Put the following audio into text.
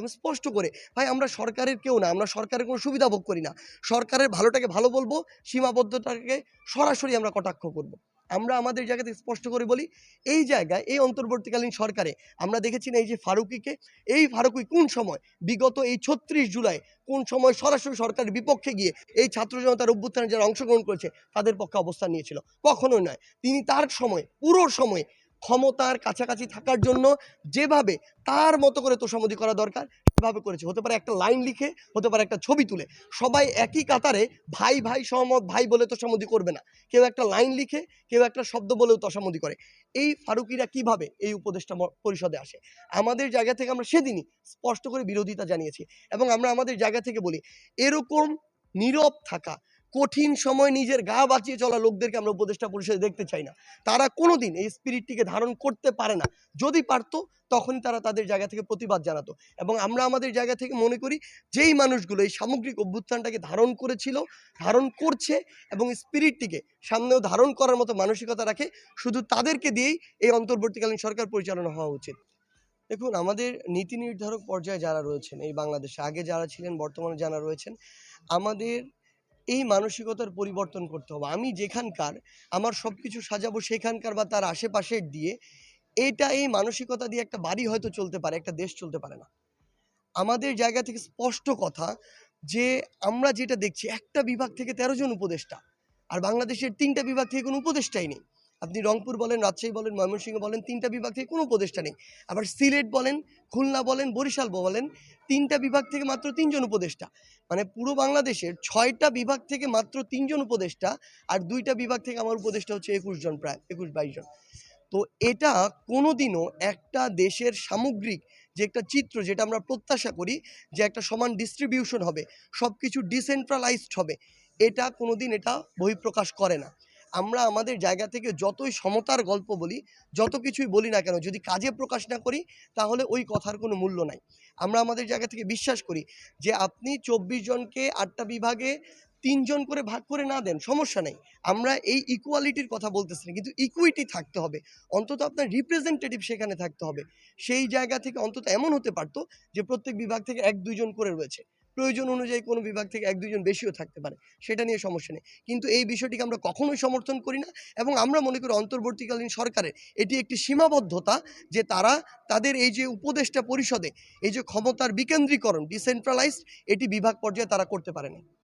একদম স্পষ্ট করে, ভাই, আমরা সরকারের কেউ না, আমরা সরকারের কোনো সুবিধা ভোগ করি না। সরকারের ভালোটাকে ভালো বলব, সীমাবদ্ধতাকে সরাসরি আমরা কটাক্ষ করব। আমরা আমাদের জায়গাতে স্পষ্ট করে বলি, এই জায়গায়, এই অন্তর্বর্তীকালীন সরকারে আমরা দেখেছি না এই যে ফারুকিকে, এই ফারুকি কোন সময়, বিগত এই ছত্রিশ জুলাই কোন সময় সরাসরি সরকারের বিপক্ষে গিয়ে এই ছাত্র জনতার অভ্যুত্থানে যারা অংশগ্রহণ করেছে, তাদের পক্ষে অবস্থান নিয়েছিল? কখনোই নয়। তিনি তার সময়, পুরো সময় ক্ষমতার কাছাকাছি থাকার জন্য যেভাবে তার মতো করে তোষামদি করা দরকার, সেভাবে করেছে। হতে পারে একটা লাইন লিখে, হতে পারে একটা ছবি তুলে। সবাই একই কাতারে ভাই ভাই সহমত, ভাই বলে তোষামদি করবে না। কেউ একটা লাইন লিখে, কেউ একটা শব্দ বলেও তোষামদি করে। এই ফারুকিরা কীভাবে এই উপদেষ্টা পরিষদে আসে? আমাদের জায়গা থেকে আমরা সেদিনই স্পষ্ট করে বিরোধিতা জানিয়েছি। এবং আমরা আমাদের জায়গা থেকে বলি, এরকম নীরব থাকা কঠিন সময় নিজের গা বাঁচিয়ে চলা লোকদেরকে আমরা উপদেষ্টা পরিষদে দেখতে চাই না। তারা কোনোদিন এই স্পিরিটটিকে ধারণ করতে পারে না। যদি পারতো, তখনই তারা তাদের জায়গা থেকে প্রতিবাদ জানাতো। এবং আমরা আমাদের জায়গা থেকে মনে করি, যেই মানুষগুলো এই সামগ্রিক অভ্যুত্থানটাকে ধারণ করেছিল, ধারণ করছে এবং স্পিরিটটিকে সামনেও ধারণ করার মতো মানসিকতা রাখে, শুধু তাদেরকে দিয়েই এই অন্তর্বর্তীকালীন সরকার পরিচালনা হওয়া উচিত। দেখুন, আমাদের নীতি নির্ধারক পর্যায়ে যারা রয়েছেন, এই বাংলাদেশে আগে যারা ছিলেন, বর্তমানে যারা রয়েছেন, আমাদের এই মানসিকতার পরিবর্তন করতে হবে। আমি যেখানকার, আমার সব কিছু সাজাবো সেখানকার বা তার আশেপাশের দিয়ে, এটা এই মানসিকতা দিয়ে একটা বাড়ি হয়তো চলতে পারে, একটা দেশ চলতে পারে না। আমাদের জায়গা থেকে স্পষ্ট কথা যে, আমরা যেটা দেখছি, একটা বিভাগ থেকে তেরো জন উপদেষ্টা, আর বাংলাদেশের তিনটা বিভাগ থেকে কোনো উপদেষ্টাই নেই। আপনি রংপুর বলেন, রাজশাহী বলেন, ময়মনসিংহ বলেন, তিনটা বিভাগ থেকে কোনো উপদেষ্টা নেই। আবার সিলেট বলেন, খুলনা বলেন, বরিশাল বলেন, তিনটা বিভাগ থেকে মাত্র তিনজন উপদেষ্টা। মানে পুরো বাংলাদেশের ছয়টা বিভাগ থেকে মাত্র তিনজন উপদেষ্টা আর দুইটা বিভাগ থেকে আমার উপদেষ্টা হচ্ছে একুশ জন প্রায়, একুশ বাইশ জন। তো এটা কোনোদিনও একটা দেশের সামগ্রিক যে একটা চিত্র যেটা আমরা প্রত্যাশা করি যে একটা সমান ডিস্ট্রিবিউশন হবে সব কিছু ডিসেন্ট্রালাইজড হবে, এটা কোনোদিন এটা বহিঃপ্রকাশ করে না। আমরা আমাদের জায়গা থেকে যতই সমতার গল্প বলি, যত কিছুই বলি না কেন, যদি কাজে প্রকাশ না করি, তাহলে ওই কথার কোনো মূল্য নাই। আমরা আমাদের জায়গা থেকে বিশ্বাস করি যে, আপনি চব্বিশ জনকে আটটা বিভাগে তিনজন করে ভাগ করে না দেন, সমস্যা নেই। আমরা এই ইকুয়ালিটির কথা বলতেছি না, কিন্তু ইকুইটি থাকতে হবে। অন্তত আপনার রিপ্রেজেন্টেটিভ সেখানে থাকতে হবে। সেই জায়গা থেকে অন্তত এমন হতে পারতো যে, প্রত্যেক বিভাগ থেকে এক দুইজন করে রয়েছে। প্রয়োজন অনুযায়ী কোনো বিভাগ থেকে এক দুজন বেশিও থাকতে পারে, সেটা নিয়ে সমস্যা নেই। কিন্তু এই বিষয়টিকে আমরা কখনোই সমর্থন করি না এবং আমরা মনে করি অন্তর্বর্তীকালীন সরকারের এটি একটি সীমাবদ্ধতা যে তারা তাদের এই যে উপদেষ্টা পরিষদে এই যে ক্ষমতার বিকেন্দ্রীকরণ ডিসেন্ট্রালাইজড এটি বিভাগ পর্যায়ে তারা করতে পারে না।